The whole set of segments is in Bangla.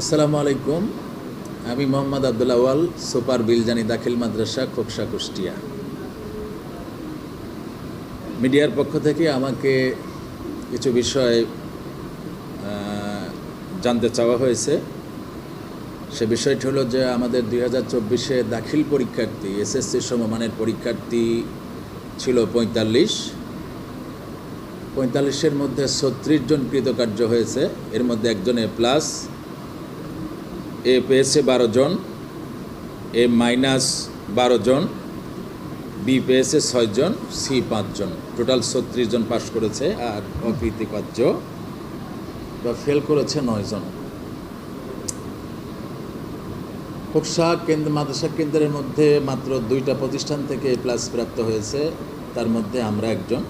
আসসালামু আলাইকুম। আমি মোহাম্মদ আব্দুল ওয়াল সুপার বিলজানি দাখিল মাদ্রাসা, খোকসা কুষ্টিয়া। মিডিয়ার পক্ষ থেকে আমাকে কিছু বিষয় জানতে চাওয়া হয়েছে। সে বিষয়টি হলো যে আমাদের দুই হাজার চব্বিশে দাখিল পরীক্ষার্থী, এসএসসি সমমানের পরীক্ষার্থী ছিল পঁয়তাল্লিশ। পঁয়তাল্লিশের মধ্যে ছত্রিশ জন কৃতকার্য হয়েছে, এর মধ্যে একজন এ প্লাস এ পেয়েছে বারো জন, এ মাইনাস বারো জন, বি পেয়েছে ছয়জন সি পাঁচজন টোটাল ছত্রিশ জন পাশ করেছে আর অকৃতকার্য বা ফেল করেছে নয় জন। খোকসা কেন্দ্র মাদ্রাসা কেন্দ্রের মধ্যে মাত্র দুইটা প্রতিষ্ঠান থেকে প্লাস প্রাপ্ত হয়েছে। তার মধ্যে আমরা একজন।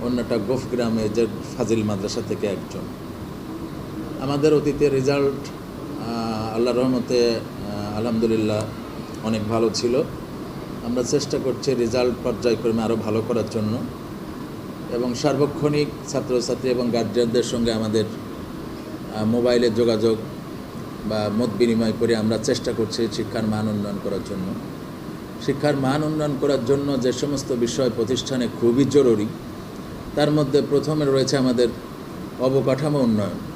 অন্যটা গোফগ্রামে যে ফাজিল মাদ্রাসা থেকে একজন। আমাদের অতীতের রেজাল্ট আল্লাহ রহমতে আলহামদুলিল্লাহ অনেক ভালো ছিল। আমরা চেষ্টা করছি রেজাল্ট পর্যায়ক্রমে আরও ভালো করার জন্য। এবং সার্বক্ষণিক ছাত্রছাত্রী এবং গার্জিয়ানদের সঙ্গে আমাদের আহ, মোবাইলে যোগাযোগ বা মত বিনিময় করে আমরা চেষ্টা করছি শিক্ষার মান উন্নয়ন করার জন্য। শিক্ষার মান উন্নয়ন করার জন্য যে সমস্ত বিষয় প্রতিষ্ঠানে খুবই জরুরি তার মধ্যে প্রথমে রয়েছে আমাদের অবকাঠামো উন্নয়ন।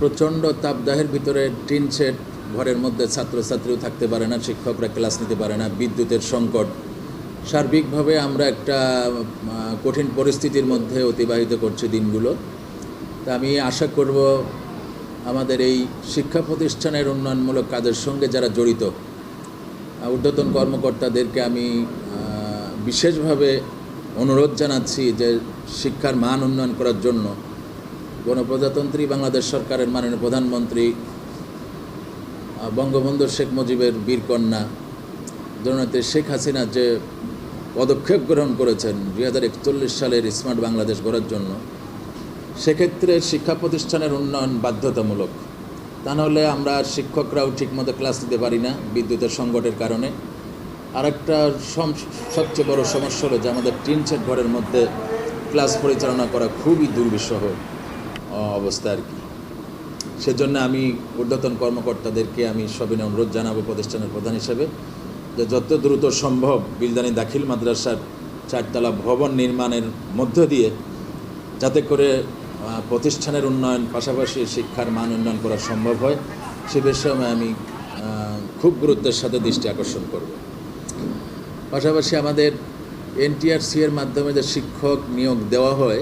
প্রচণ্ড তাপদাহের ভিতরে টিন শেড ঘরের মধ্যে ছাত্রছাত্রীও থাকতে পারে না, শিক্ষকরা ক্লাস নিতে পারে না, বিদ্যুতের সংকট। সার্বিকভাবে আমরা একটা কঠিন পরিস্থিতির মধ্যে অতিবাহিত করছি দিনগুলো। তা আমি আশা করব আমাদের এই শিক্ষা প্রতিষ্ঠানের উন্নয়নমূলক কাজের সঙ্গে যারা জড়িত ঊর্ধ্বতন কর্মকর্তাদেরকে আমি বিশেষভাবে অনুরোধ জানাচ্ছি যে শিক্ষার মান উন্নয়ন করার জন্য গণপ্রজাতন্ত্রী, বাংলাদেশ সরকারের মাননীয় প্রধানমন্ত্রী বঙ্গবন্ধু শেখ মুজিবের বীরকন্যা, জননেত্রী শেখ হাসিনা যে পদক্ষেপ গ্রহণ করেছেন দুই হাজার একচল্লিশ সালের স্মার্ট বাংলাদেশ গড়ার জন্য, সেক্ষেত্রে শিক্ষা প্রতিষ্ঠানের উন্নয়ন বাধ্যতামূলক। তা নাহলে আমরা শিক্ষকরাও ঠিকমতো ক্লাস দিতে পারি না বিদ্যুতের সংকটের কারণে। আরেকটা সবচেয়ে বড় সমস্যা হলো যে আমাদের টিন সেট ঘরের মধ্যে ক্লাস পরিচালনা করা খুবই দুর্বিষহ। অবস্থা আর কি। সেজন্য আমি ঊর্ধ্বতন কর্মকর্তাদেরকে আমি সবিনয় অনুরোধ জানাব প্রতিষ্ঠানের প্রধান হিসেবে যে যত দ্রুত সম্ভব বিলদানি দাখিল মাদ্রাসার চারতলা ভবন নির্মাণের মধ্য দিয়ে যাতে করে প্রতিষ্ঠানের উন্নয়ন পাশাপাশি শিক্ষার মান উন্নয়ন করা সম্ভব হয়, সে বিষয়ে আমি খুব গুরুত্বের সাথে দৃষ্টি আকর্ষণ করব। পাশাপাশি আমাদের এনটিআরসি এর মাধ্যমে যে শিক্ষক নিয়োগ দেওয়া হয়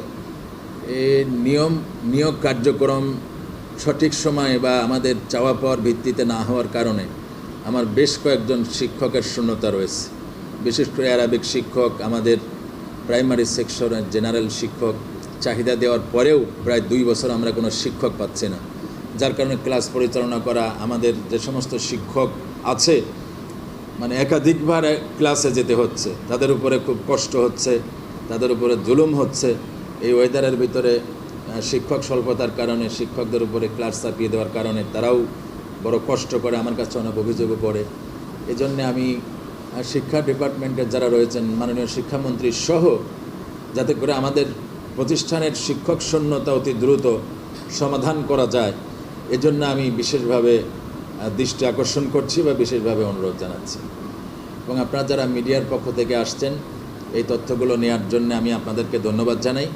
এই নিয়ম, নিয়োগ কার্যক্রম সঠিক সময়ে বা আমাদের চাওয়া পাওয়ার ভিত্তিতে না হওয়ার কারণে আমার বেশ কয়েকজন শিক্ষকের শূন্যতা রয়েছে। বিশেষ করে অ্যারাবিক শিক্ষক, আমাদের প্রাইমারি সেকশনের জেনারেল শিক্ষক, চাহিদা দেওয়ার পরেও প্রায় দুই বছর আমরা কোনো শিক্ষক পাচ্ছি না। যার কারণে ক্লাস পরিচালনা করা, আমাদের যে সমস্ত শিক্ষক আছে মানে একাধিকবার ক্লাসে যেতে হচ্ছে। তাদের উপরে খুব কষ্ট হচ্ছে, তাদের উপরে জুলুম হচ্ছে। এই ওয়েদারের ভিতরে শিক্ষক স্বল্পতার কারণে, শিক্ষকদের উপরে ক্লাস চাপিয়ে দেওয়ার কারণে তারাও বড় কষ্ট করে, আমার কাছে অনেক অভিযোগও পড়ে এই জন্যে আমি শিক্ষা ডিপার্টমেন্টের যারা রয়েছেন, মাননীয় শিক্ষামন্ত্রী সহ, যাতে করে আমাদের প্রতিষ্ঠানের শিক্ষক শূন্যতা অতি দ্রুত সমাধান করা যায়, এজন্য আমি বিশেষভাবে দৃষ্টি আকর্ষণ করছি বা বিশেষভাবে অনুরোধ জানাচ্ছি। এবং আপনারা যারা মিডিয়ার পক্ষ থেকে আসছেন, এই তথ্যগুলো নেওয়ার জন্য আমি আপনাদেরকে ধন্যবাদ জানাই।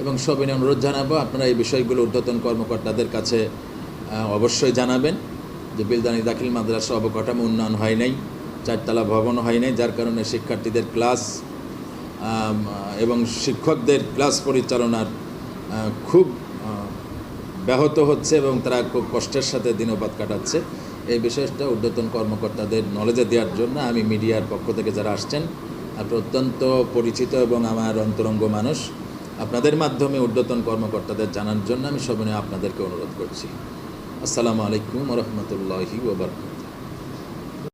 এবং সবিনয় অনুরোধ জানাব, আপনারা এই বিষয়গুলো ঊর্ধ্বতন কর্মকর্তাদের কাছে অবশ্যই জানাবেন যে বিলদানি দাখিল মাদ্রাসা অবকাঠামো উন্নয়ন হয় নাই, চারতলা ভবন হয় নাই, যার কারণে শিক্ষার্থীদের ক্লাস এবং শিক্ষকদের ক্লাস পরিচালনার খুব ব্যাহত হচ্ছে এবং তারা খুব কষ্টের সাথে দিনপাত কাটাচ্ছে। এই বিষয়টা ঊর্ধ্বতন কর্মকর্তাদের নলেজে দেওয়ার জন্য আমি মিডিয়ার পক্ষ থেকে যারা আসছেন আপনি অত্যন্ত পরিচিত এবং আমার অন্তরঙ্গ মানুষ। আপনাদের মাধ্যমে ঊর্ধ্বতন কর্মকর্তাদের জানার জন্য আমি সবিনয় আপনাদেরকে অনুরোধ করছি। আসসালামু আলাইকুম রহমতুল্লাহি ওবরকাত